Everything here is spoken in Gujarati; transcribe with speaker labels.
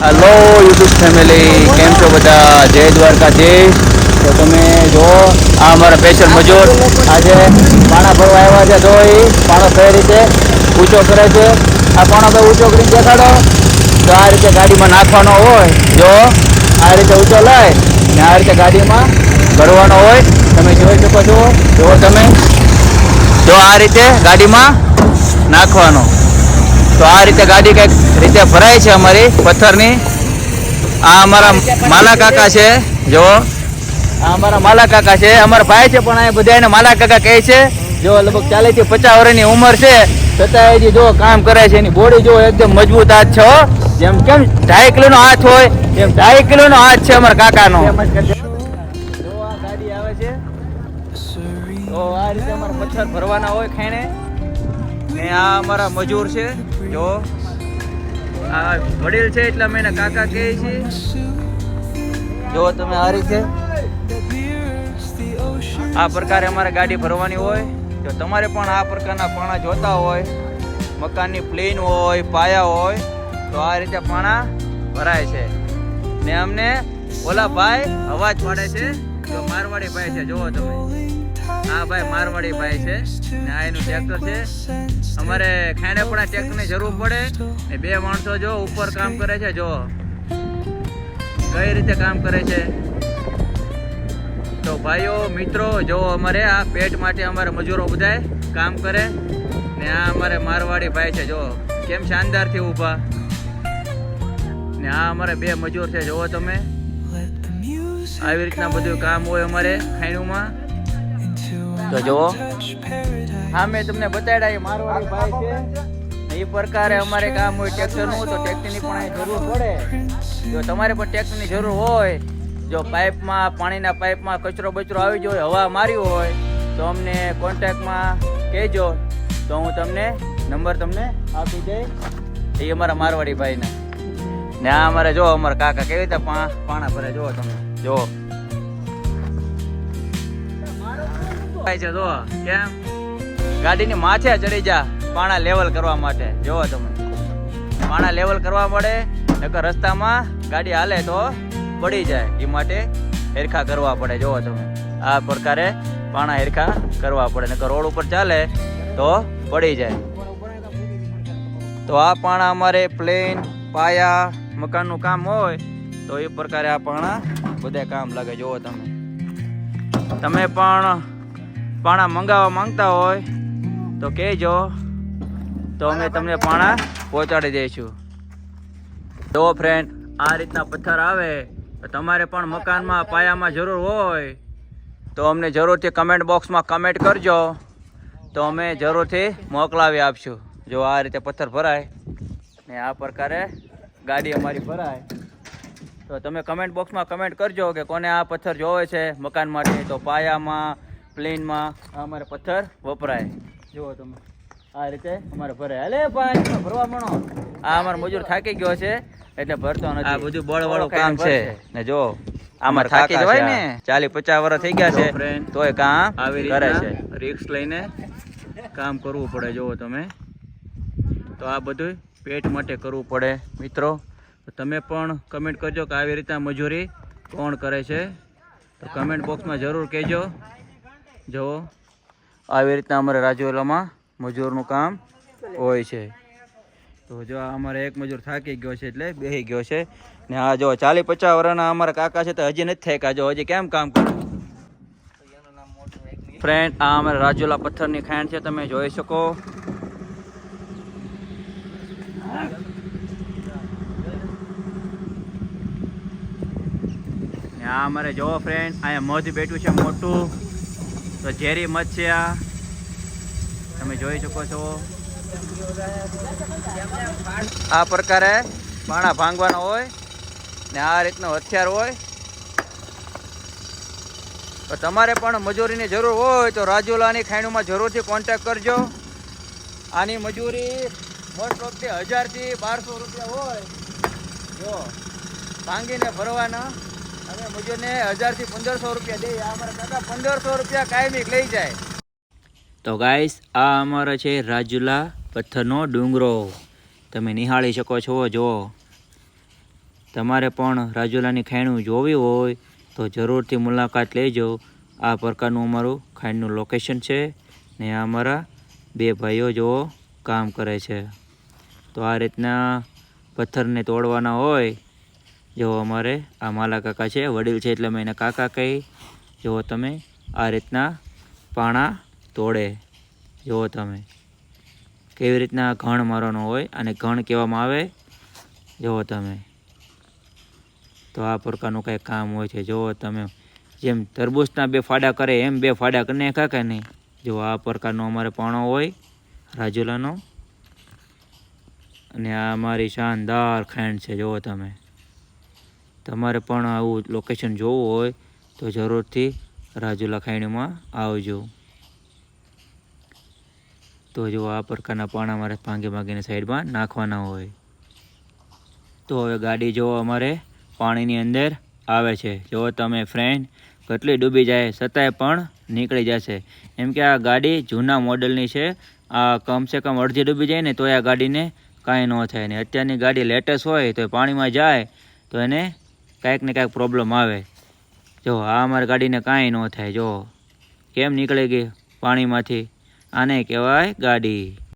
Speaker 1: હલો યુટ્યુબ ફેમિલી કેમ છો બધા? જય દ્વારકાધીશ. તો તમે જો આ અમારા સ્પેશિયલ મજૂર. આજે પાણા ભરવા આવ્યા છે તો એ પાણો કઈ રીતે? ઊંચો કરે છે? આ પાણો ભાઈ ઊંચો કરીને દેખાડો? તો આ રીતે ગાડીમાં નાખવાનો હોય, જો, આ રીતે ઊંચો લઈ ને આ રીતે ગાડીમાં ભરવાનો હોય. તમે જોઈ શકો છો. જો તમે. જો આ રીતે ગાડીમાં નાખવાનો. તો આ રીતે ગાડી કંઈક રીતે ભરાય છે અમારી પથ્થરની. આ અમારા માલા કાકા છે જો આ અમારા માલા કાકા છે. અમારા ભાઈ છે પણ અહીંયા બધા એને માલા કાકા કહે છે. જો લગભગ ચાલીસથી પચાસ વર્ષની ઉંમર છે. છતાં હજી જો કામ કરે છે. એની બોડી જો એકદમ મજબૂત હાથ છે જેમ કેમ ઢાઈ કિલો નો હાથ હોય, એમ ઢાઈ કિલો નો હાથ છે અમારા કાકાનો. નો આ રીતે અમારા પથ્થર ભરવાના હોય ખેણે. ને આ અમારા મજૂર છે. જો, આ વડીલ છે એટલે અમે કાકા કહે છે જો, તમે આ રીતે આ પ્રકારે અમારે ગાડી ભરવાની હોય. જો, તમારે પણ આ પ્રકારના પાણા જોતા હોય, મકાનની પ્લેન હોય, પાયા હોય, તો આ રીતે પાણા ભરાય છે. ને અમને ઓલા ભાઈ અવાજ પાડે છે. જો, મારવાડી ભાઈ છે, જુઓ તમે. ભાઈ મારવાડી ભાઈ છે ને આ એનું ટ્રેક્ટર છે. અમારે ખાણે પણ આ ટ્રેક્ટરની જરૂર પડે. ને બે માણસો જો ઉપર કામ કરે છે, જો. કઈ રીતે કામ કરે છે? તો ભાઈઓ, મિત્રો, જો અમારે આ પેટ માટે અમારે મજૂરો બધાય કામ કરે. ને આ અમારે મારવાડી ભાઈ છે, જો. કેમ શાનદારથી ઊભા? ને આ અમારે બે મજૂર છે જોવો તમે. આવી રીતના બધું કામ હોય અમારે ખાયણુમાં તો જુઓ. હા મેં તમને બતાડ્યા એ મારવાડી ભાઈ છે. એ પ્રકારે અમારે કામ હોય ટ્રેક્ટરનું તો ટ્રેક્ટરની પણ અહીં જરૂર પડે. જો તમારે પણ ટ્રેક્ટરની જરૂર હોય જો પાઇપમાં પાણીના પાઇપમાં કચરો બચરો આવી ગયો હોય હવા મારી હોય તો અમને કોન્ટેક્ટમાં કહેજો. તો હું તમને નંબર તમને આપી દઈશ. એ અમારા મારવાડી ભાઈના. ને આ અમારે જો અમારા કાકા કેવી રીતે પાણા ભરે જો તમે. જો છે, જો, કેમ? ગાડીની માથે ચડી જા પાણા લેવલ કરવા માટે. જોવો તમે. પાણા લેવલ કરવા પડે નકર રસ્તામાં ગાડી હાલે તો પડી જાય. એ માટે હેરખા કરવા પડે, જોવો તમે. આ પ્રકારે પાણા હેરખા કરવા પડે. નકર રોડ ઉપર ચાલે તો પડી જાય. તો આ પાણા અમારે પ્લેન પાયા મકાનનું કામ હોય, તો એ પ્રકારે આ પાણા બધા કામ લાગે. જોવો તમે. તમે પણ પાણા મંગાવવા માંગતા હોય તો કહેજો. તો અમે તમને પાણા પહોંચાડી દઈશું. તો ફ્રેન્ડ આ રીતના પથ્થર આવે તો તમારે પણ મકાનમાં પાયામાં જરૂર હોય તો અમને જરૂરથી કમેન્ટ બોક્સમાં કમેન્ટ કરજો. તો અમે જરૂરથી મોકલાવી આપશું. જો આ રીતે પથ્થર ભરાય ને આ પ્રકારે ગાડી અમારી ભરાય. તો તમે કમેન્ટ બોક્સમાં કમેન્ટ કરજો કે કોને આ પથ્થર જોવે છે મકાન માટે તો પાયામાં પ્લેનમાં અમારે પથ્થર વપરાય. જુઓ તમે. આ રીતે અમારે ભરે અલે ભાઈ ભરવા મણો. આ અમારો મજૂર થાકી ગયો છે એટલે ભરતો નથી. આ બધું બળ વાળું કામ છે. ને જો આમાં થાકી જવાય ને. ચાલી પચાસ વર્ષ થઈ ગયા છે. તોય કામ કરે છે. રિક્સ લઈને કામ કરવું પડે જુઓ તમે. તો આ બધું પેટ માટે કરવું પડે મિત્રો. તો તમે પણ કમેન્ટ કરજો કે આવી રીતના મજૂરી કોણ કરે છે. તો કમેન્ટ બોક્સમાં જરૂર કહેજો. જો, આવી રીતના અમારે રાજુલામાં મજૂરનું કામ હોય છે. તો જો અમારે એક મજૂર થાકી ગયો છે એટલે બેસી ગયો છે. ને આ જો ચાલી પચાસ વર્ષના અમારા કાકા છે તો હજી નથી થાક્યા જો, હજી કેમ કામ કરે? ફ્રેન્ડ આ અમારા રાજુલા પથ્થરની ખાંડ છે, તમે જોઈ શકો. આ અમારે જોવો ફ્રેન્ડ અહીંયા મધ બેઠું છે, મોટું. તો ઝેરી મચ્છિયા તમે જોઈ શકો છો. આ પ્રકારે પાણા ભાંગવાના હોય ને આ રીતનો હથિયાર હોય. તો તમારે પણ મજૂરીની જરૂર હોય તો રાજુલાની ખાણીમાં જરૂરથી કોન્ટેક્ટ કરજો. આની મજૂરી મોસ્ટ ઓફ હજારથી બારસો રૂપિયા હોય. જો ભાંગીને ભરવાના. તો ગાઈસ આ અમારો છે રાજુલા પથ્થરનો ડુંગરો. તમે નિહાળી શકો છો જો તમારે પણ રાજુલાની ખાયણું જોવી હોય તો જરૂરથી મુલાકાત લેજો. આ પ્રકારનું અમારું ખાંડનું લોકેશન છે ને અમારા બે ભાઈઓ જો કામ કરે છે. તો આ રીતના પથ્થરને તોડવાના હોય જો અમારે આ માલા કાકા છે, વડીલ છે એટલે મેં એને કાકા કહી જો તમે આ રીતના પાણા તોડે. જુઓ તમે કેવી રીતના ઘણ મારવાનો હોય અને ઘણ કહેવામાં આવે. જુઓ તમે તો આ પ્રકારનું કંઈ કામ હોય છે. જુઓ તમે જેમ તરબૂચના બે ફાડા કરે, એમ બે ફાડા કરી. નાખ્યા કે નહીં. જો આ પ્રકારનો અમારે પાણો હોય, રાજુલાનો. અને આ અમારી શાનદાર ખાંડ છે. જુઓ તમે તમારે પણ આવું લોકેશન જોવું હોય તો જરૂરથી રાજુલા ખાણીમાં આવજો. તો જો આ પ્રકારના પાણા અમારે ભાંગી ભાંગીને સાઈડમાં નાખવાના હોય. તો હવે ગાડી જો અમારે પાણીની અંદર આવે છે. જો તમે ફ્રેન્ડ કેટલી ડૂબી જાય છતાંય પણ નીકળી જશે. એમ કે આ ગાડી જૂના મોડલની છે. આ કમસે કમ અડધી ડૂબી જાય ને તો આ ગાડીને કાંઈ ન થાય ને. અત્યારની ગાડી લેટેસ્ટ હોય તો એ પાણીમાં જાય તો એને કાંઈક ને કાંઈક પ્રોબ્લેમ આવે. જો, આ અમારી ગાડીને કાંઈ ન થાય. જો, કેમ નીકળી ગઈ પાણીમાંથી? આને કહેવાય ગાડી.